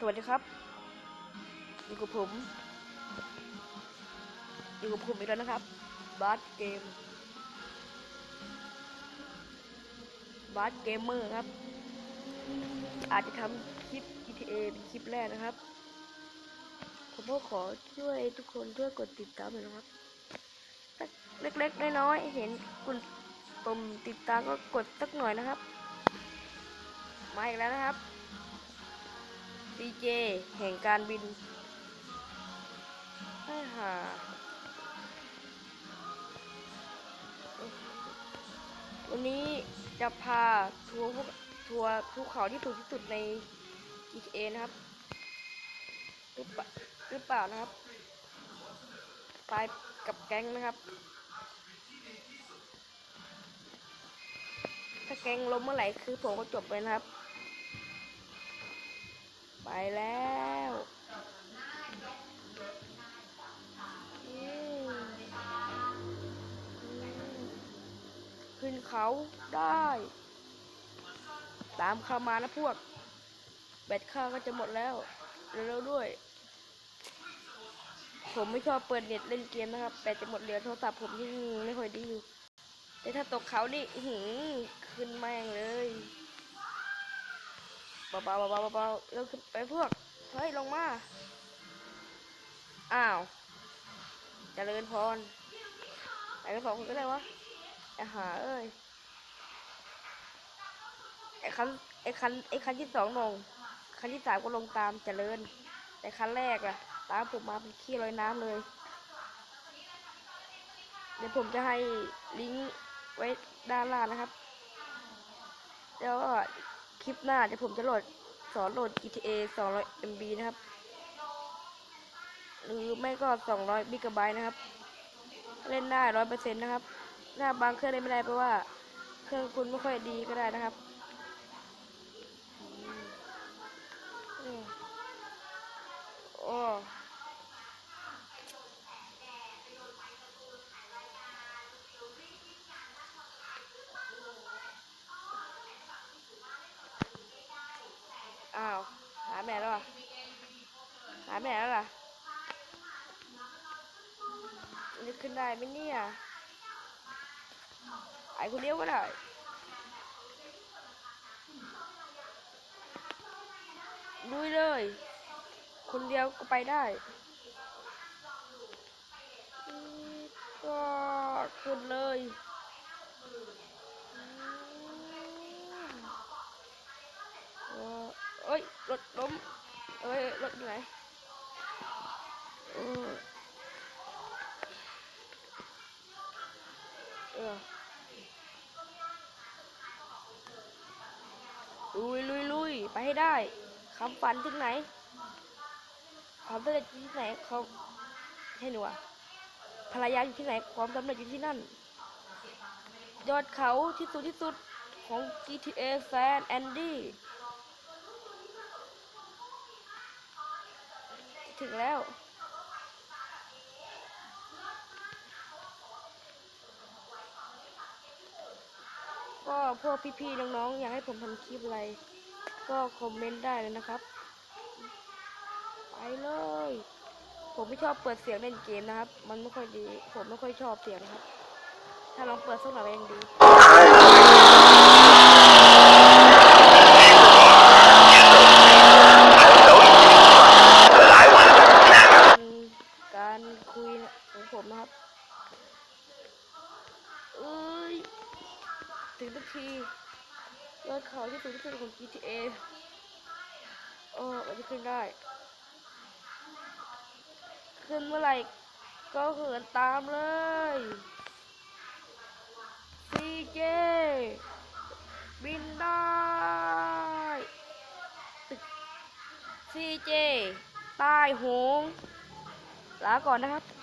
สวัสดีครับอยู่กับผมอยู่กับผมอีกแล้วนะครับบาสเกมบาสเกมเมอร์ครับ อาจจะทำคลิป GTA เป็นคลิปแรกนะครับ ผมก็ขอช่วยทุกคนช่วยกดติดตามหน่อยนะครับ เล็กๆน้อยๆเห็นคุณปุ่มติดตามก็กดสักหน่อยนะครับ มาอีกแล้วนะครับ DJ แห่งการบินให้หาวันนี้จะพาทัวร์พวกทัวร์ภูเขาที่สูงที่สุดใน GTA นะครับหรือเปล่าหรือเปล่านะครับ ไปกับแก๊งนะครับ ถ้าแก๊งล้มเมื่อไหร่คือผมก็จบเลยนะครับ แล้วขึ้นเขาได้ ตามข้ามานะพวก แบตข้าก็จะหมดแล้วเร็วๆด้วย ผมไม่ชอบเปิดเน็ตเล่นเกมนะครับ แบตจะหมดเร็วโทรศัพท์ผมยิ่งไม่ค่อยดีอยู่แต่ถ้าตกเขานี่หืขึ้นแม่งเลย เบาๆเบาๆเบาๆเร็วขึ้นไปพวก เฮ้ย ลงมา อ้าวจเจริญพรไปกันสองคนก็ได้วะไอ้หาเอ้ย ไอ้คัน ไอ้คัน ไอ้คันที่สองลง คันที่สามก็ลงตามจเจริญ แต่คันแรกอะตามผมมาเป็นขี้ลอยน้ำเลย เดี๋ยวผมจะให้ลิงก์ไว้ด้านล่างนะครับ แล้วก็ ลิปหน้าเดี๋ยวผมจะโหลดสอนโหลด GTA 200 MB นะครับ หรือไม่ก็ 200 บิกะไบต์นะครับ เล่นได้ 100%นะครับ หน้าบางเครื่องเล่นไม่ได้เพราะว่า เครื่องคุณไม่ค่อยดีก็ได้นะครับอืมโอ้อ้าว หา แม่แล้วอะหาแม่แล้วล่ะนึกขึ้นได้ไหมเนี่ยไอคนเดียวก็ได้ลุยเลย คนเดียวก็ไปได้ ก็ขึ้นเลยอืมเออ เอ้ยรถล้มเอ้ยรถอยู่ไหนเออเออลุยลุยลุยไปให้ได้คำฝันถึงไหนความสำเร็จอยู่ที่ไหนเขาให้หนูอะภรรยาอยู่ที่ไหน ความสำเร็จอยู่ที่นั่น ยอดเขาที่สุดที่สุดของ GTA Fan Andy ถึงแล้ว ก็พวกพี่ๆน้องๆอยากให้ผมทำคลิปอะไร ก็คอมเมนต์ได้เลยนะครับ ไปเลย ผมไม่ชอบเปิดเสียงเล่นเกมนะครับ มันไม่ค่อยดี ผมไม่ค่อยชอบเสียงครับ ถ้าลองเปิดสักหน่อยก็ยังดี การคุยของผมนะครับ เอ้ย ถึง ทุกทียอดเขาที่สูงที่สุดของ GTA โอ้มันจะขึ้นได้ ขึ้นเมื่อไหร่ก็เหินตามเลย CJ บินได้ CJ ใต้หงลาก่อนนะครับ